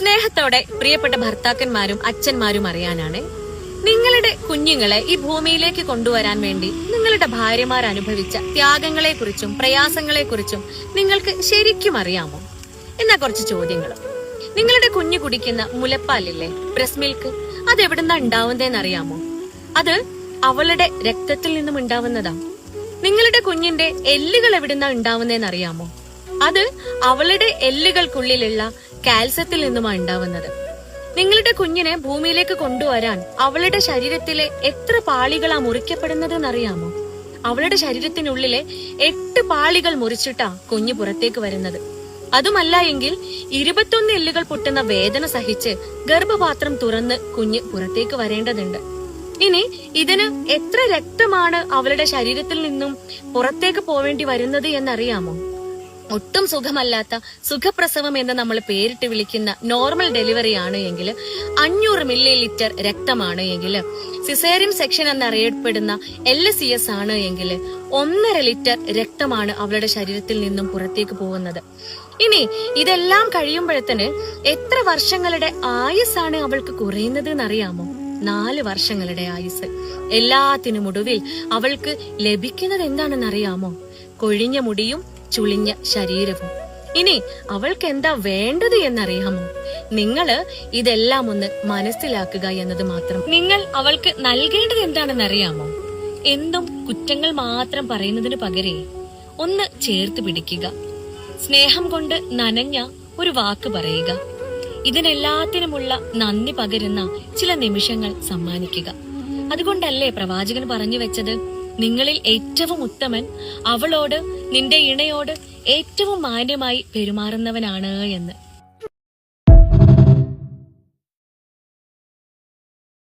സ്നേഹത്തോടെ പ്രിയപ്പെട്ട ഭർത്താക്കന്മാരും അച്ഛന്മാരും അറിയാനാണ് നിങ്ങളുടെ കുഞ്ഞുങ്ങളെ ഈ ഭൂമിയിലേക്ക് കൊണ്ടുവരാൻ വേണ്ടി നിങ്ങളുടെ ഭാര്യമാർ അനുഭവിച്ച ത്യാഗങ്ങളെക്കുറിച്ചും പ്രയാസങ്ങളെക്കുറിച്ചും നിങ്ങൾക്ക് ശരിക്കും അറിയാമോ? എന്നാ കുറച്ച് ചോദ്യങ്ങൾ. നിങ്ങളുടെ കുഞ്ഞു കുടിക്കുന്ന മുലപ്പാലില്ലേ? Brass milk? അത് എവിടുന്നാ ഉണ്ടാവുന്നതെന്ന് അറിയാമോ അത് അവളുടെ രക്തത്തിൽ നിന്നും ഉണ്ടാവുന്നതാ. നിങ്ങളുടെ കുഞ്ഞിന്റെ എല്ലുകൾ എവിടുന്നാ ഉണ്ടാവുന്നതെന്ന് അറിയാമോ അത് അവളുടെ എല്ലുകൾക്കുള്ളിലുള്ള കാൽസ്യത്തിൽ നിന്നുമാണ് ഉണ്ടാവുന്നത്. നിങ്ങളുടെ കുഞ്ഞിനെ ഭൂമിയിലേക്ക് കൊണ്ടുവരാൻ അവളുടെ ശരീരത്തിലെ എത്ര പാളികളാ മുറിക്കപ്പെടുന്നത് എന്നറിയാമോ അവളുടെ ശരീരത്തിനുള്ളിലെ എട്ട് പാളികൾ മുറിച്ചിട്ടാ കുഞ്ഞ് പുറത്തേക്ക് വരുന്നത്. അതുമല്ല എങ്കിൽ ഇരുപത്തൊന്ന് എല്ലുകൾ പൊട്ടുന്ന വേദന സഹിച്ച് ഗർഭപാത്രം തുറന്ന് കുഞ്ഞ് പുറത്തേക്ക് വരേണ്ടതുണ്ട്. ഇനി ഇതിന് എത്ര രക്തമാണ് അവളുടെ ശരീരത്തിൽ നിന്നും പുറത്തേക്ക് പോവേണ്ടി വരുന്നത് എന്നറിയാമോ? ഒട്ടും സുഖമല്ലാത്ത സുഖപ്രസവം എന്ന് നമ്മൾ പേരിട്ട് വിളിക്കുന്ന നോർമൽ ഡെലിവറി ആണ് എങ്കിൽ അഞ്ഞൂറ് മില്ലി ലിറ്റർ രക്തമാണ് എങ്കിൽ സിസേറിയം സെക്ഷൻ എന്നറിയപ്പെടുന്ന എൽ സി എസ് ആണ് എങ്കിൽ ഒന്നര ലിറ്റർ രക്തമാണ് അവളുടെ ശരീരത്തിൽ നിന്നും പുറത്തേക്ക് പോകുന്നത്. ഇനി ഇതെല്ലാം കഴിയുമ്പോഴത്തേന് എത്ര വർഷങ്ങളുടെ ആയുസ്സാണ് അവൾക്ക് കുറയുന്നത് എന്നറിയാമോ നാല് വർഷങ്ങളുടെ ആയുസ് എല്ലാത്തിനും ഒടുവിൽ അവൾക്ക് ലഭിക്കുന്നത് എന്താണെന്നറിയാമോ കൊഴിഞ്ഞ മുടിയും ചുളിഞ്ഞ ശരീരവും. ഇനി അവൾക്ക് എന്താ വേണ്ടത് എന്നറിയാമോ? നിങ്ങൾ ഇതെല്ലാം ഒന്ന് മനസ്സിലാക്കുക എന്നത് മാത്രം. നിങ്ങൾ അവൾക്ക് നൽകേണ്ടത് എന്താണെന്ന് അറിയാമോ എന്തും കുറ്റങ്ങൾ മാത്രം പറയുന്നതിന് പകരെ ഒന്ന് ചേർത്ത് പിടിക്കുക. സ്നേഹം കൊണ്ട് നനഞ്ഞ ഒരു വാക്ക് പറയുക. ഇതിനെല്ലാത്തിനുമുള്ള നന്ദി പകരുന്ന ചില നിമിഷങ്ങൾ സമ്മാനിക്കുക. അതുകൊണ്ടല്ലേ പ്രവാചകൻ പറഞ്ഞു വെച്ചത്? നിങ്ങളിൽ ഏറ്റവും ഉത്തമൻ അവളോട് നിന്റെ ഇണയോട് ഏറ്റവും മാന്യമായി പെരുമാറുന്നവനാണ് എന്ന്.